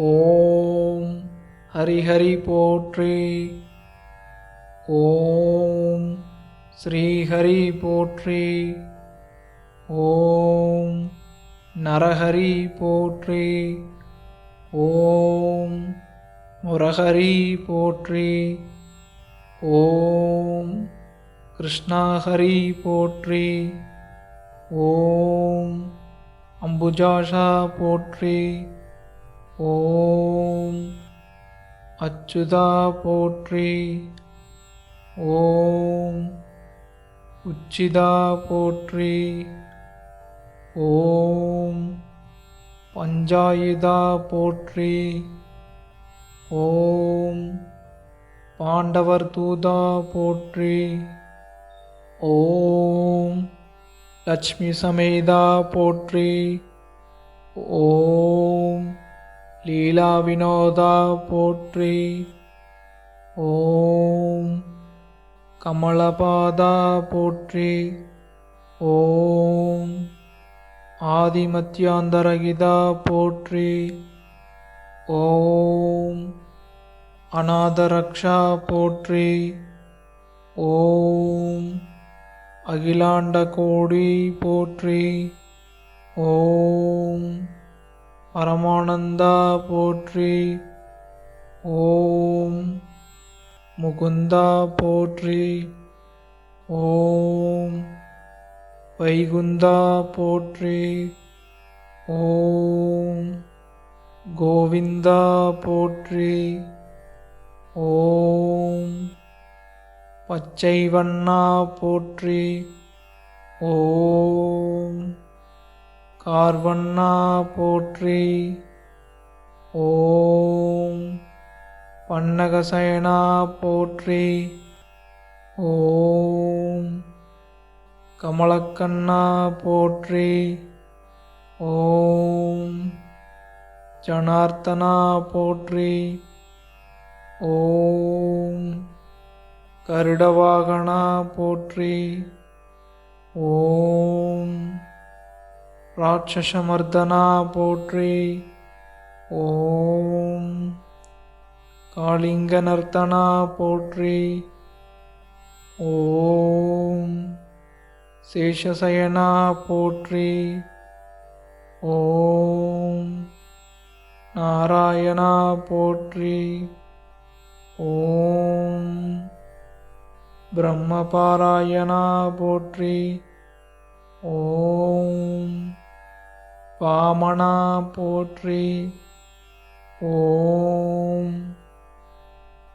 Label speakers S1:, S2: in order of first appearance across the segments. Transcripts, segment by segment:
S1: ஓம் ஹரிஹரி போற்றி ஓம் ஸ்ரீஹரி போற்றி ஓம் நரஹரி போற்றி ஓம் முரஹரி போற்றி ஓம் கிருஷ்ணாஹரி போற்றி ஓம் அம்புஜாஷா போற்றி ஓம் அச்சுதா போற்றி. ஓம் உச்சிதா போற்றி. ஓம் பஞ்சாயுதா போற்றி. ஓம் பாண்டவர் தூதா போற்றி. ஓம் லக்ஷ்மி சமேதா போற்றி. ஓம் லீலா வினோதா போற்றி. ஓம் கமலபாதா போற்றி. ஓம் ஆதிமத்தியாந்தரகிதா போற்றி. ஓம் அநாதரக்ஷா போற்றி. ஓம் அகிலாண்ட கோடி போற்றி. ஓம் பரமானந்தா போற்றி. ஓம் முகுந்தா போற்றி. ஓம் வைகுந்தா போற்றி. ஓம் கோவிந்தா போற்றி. ஓம் பச்சை வண்ணா போற்றி. ஓம் கார்வண்ணா போற்றி. ஓம் பன்னகசயனா போற்றி. ஓம் கமலக்கண்ணா போற்றி. ஓம் ஜனார்த்தனா போற்றி. ஓம் கருடவாகனா போற்றி. ஓம் ராட்சசமர்தனா போற்றி. ஓம் காளிங்க நர்த்தனா போற்றி. ஓம் சேஷசயனா போற்றி. ஓம் நாராயணா போற்றி. ஓம் பிரம்மபாராயணா போற்றி. ஓம் வாமனா போற்றி. ஓம்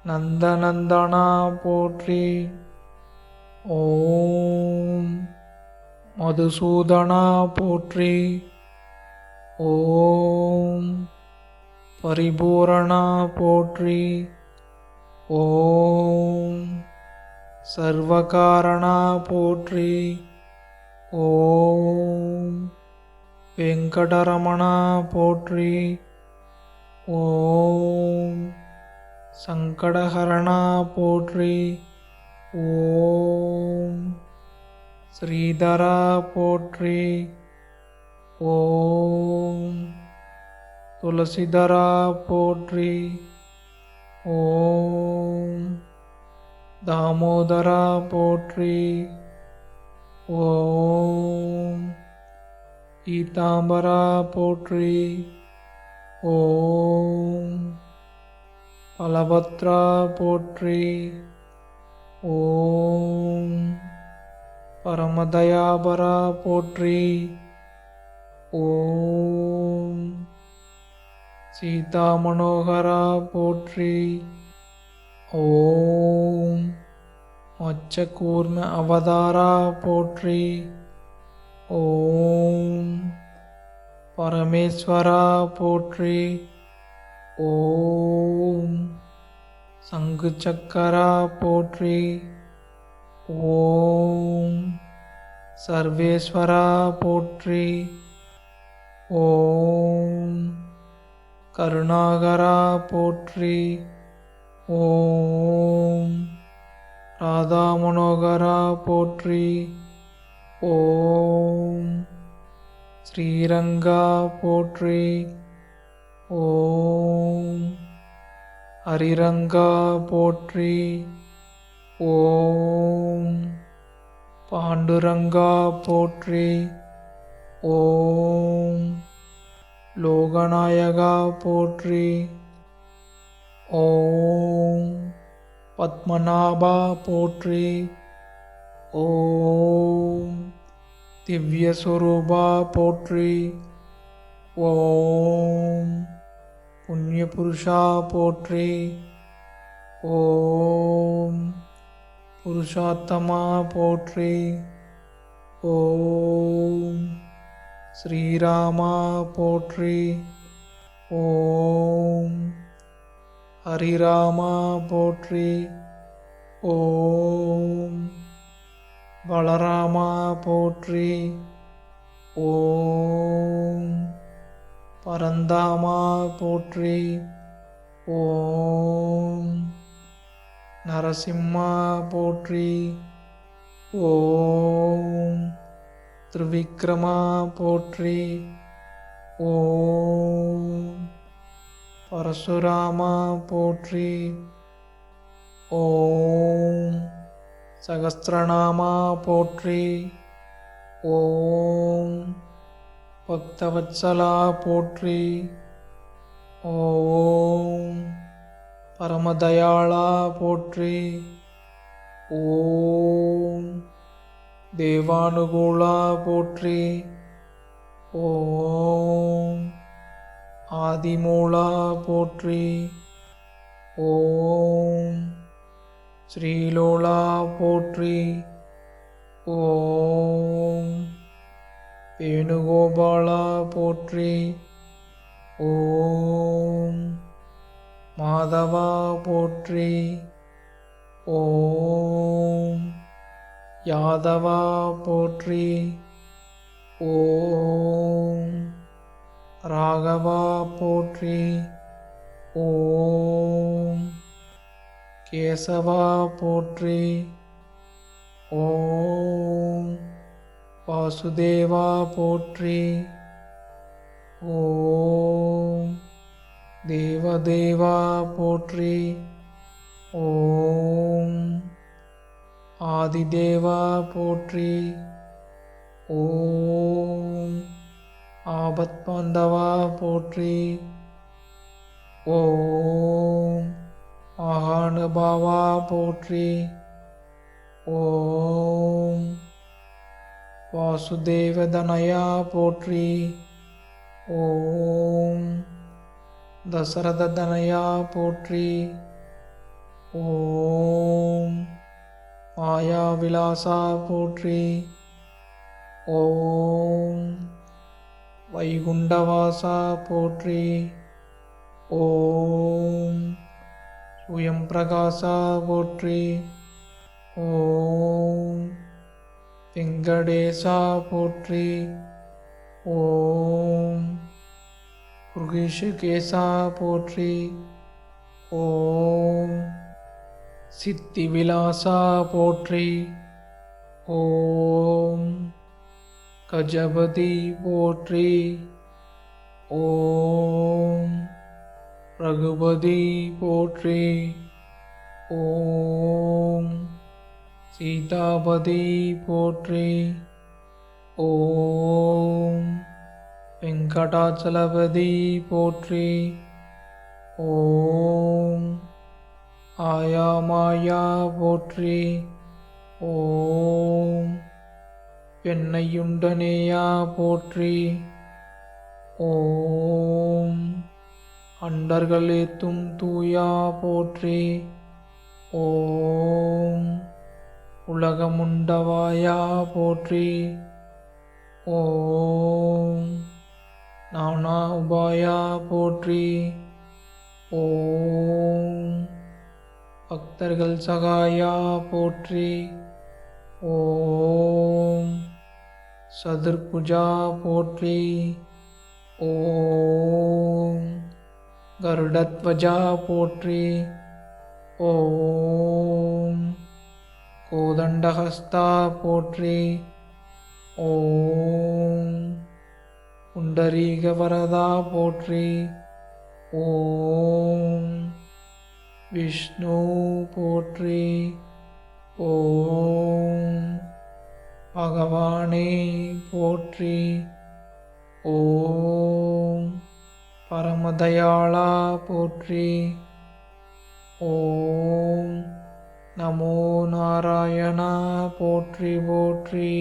S1: நந்தநந்தனா போற்றி. ஓம் மதுசூதனா போற்றி. ஓம் பரிபூரணா போற்றி. ஓம் சர்வகாரணா போற்றி. ஓம் வெங்கடரமணா போற்றி. ஓம் சங்கடஹரணா போற்றி. ஓம் ஸ்ரீதரா போற்றி. ஓம் துளசிதரா போற்றி. ஓம் தாமோதரா போற்றி. ஓம் ஈதாம்பரா போற்றி. ஓம் பலபத்ரா போற்றி. ஓம் பரமதயாபரா போற்றி. ஓம் சீதா மனோகரா போற்றி. ஓம் மச்சகூர்ம அவதாரா போற்றி. ஓம் பரமேஸ்வரா போற்றி. ஓம் சங்கு சக்கரா போற்றி. ஓம் சர்வேஸ்வரா போற்றி. ஓம் கருணாகரா போற்றி. ஓம் ராதா மனோகரா போற்றி. ஓம். ஸ்ரீரங்கா போற்றி. ஓம். ஹரிரங்கா போற்றி. ஓம். பாண்டுரங்கா போற்றி. ஓம். லோகநாயகா போற்றி. ஓம். பத்மநாபா போற்றி. ஓம் திவ்யஸ்வரூபா போற்றி. ஓம் புண்ணியபுருஷா போற்றி. ஓம் புருஷாத்தமா போற்றி. ஓம் ஸ்ரீராமா போற்றி. ஓம் ஹரிராமா போற்றி. ஓம் வளராமா போற்றி. ஓம். பரந்தாமா போற்றி. ஓம். நரசிம்மா போற்றி. ஓம். திருவிக்ரமா போற்றி. ஓம். பரசுராமா போற்றி. ஓம். சகஸ்திரநாமா போற்றி. ஓம் பக்தவத்சலா போற்றி. ஓம் பரமதயாளா போற்றி. ஓம் தேவானுகூலா போற்றி. ஓம் ஆதிமூலா போற்றி. ஓம் ஸ்ரீலோலா போற்றி. ஓம். வேணுகோபாலா போற்றி. ஓம். மாதவா போற்றி. ஓம். யாதவா போற்றி. ஓம். ராகவா போற்றி. ஓம். கேசவா போற்றி. ஓம் வாசுதேவா போற்றி. ஓம் தேவதேவா போற்றி. ஓம் ஆதிதேவா போற்றி. ஓம் ஆபத்பாந்தவா போற்றி. ஓம் மகானுபாவா போற்றி. ஓம். வாசுதேவதனயா போற்றி. ஓம். தசரததனயா போற்றி. ஓம். மாயாவிலாசா போற்றி. ஓம். வைகுண்டவாசா போற்றி. ஓம். சுயம் பிரகாசா போற்றி. ஓம் வெங்கடேசா போற்றி. ஓம் ருகிஷிகேசா போற்றி. ஓம் சித்தி விலாசா போற்றி. ஓம் கஜபதி போற்றி. ஓம் ரகுபதி போற்றி. ஓம் சீதாபதி போற்றி. ஓம் வெங்கடாச்சலபதி போற்றி. ஓம் ஆயாமாயா போற்றி. ஓம் பெண்ணையுண்டனேயா போற்றி. ஓம் அண்டர்களேத்தும் தூயா போற்றி. ஓம். உலகமுண்டவாயா போற்றி. ஓம். நானா உபாயா போற்றி. ஓம். பக்தர்கள் சகாயா போற்றி. ஓம். சதுர்புஜா போற்றி. ஓம். கருடத்வஜா போற்றி ஓம் கோதண்டஹஸ்தா போற்றி ஓம் புண்டரீகவரதா போற்றி ஓம் விஷ்ணு போற்றி ஓம் பகவானே போற்றி ஓம் பரமதயாளா போற்றி. ஓம் நமோ நாராயணா போற்றி போற்றி.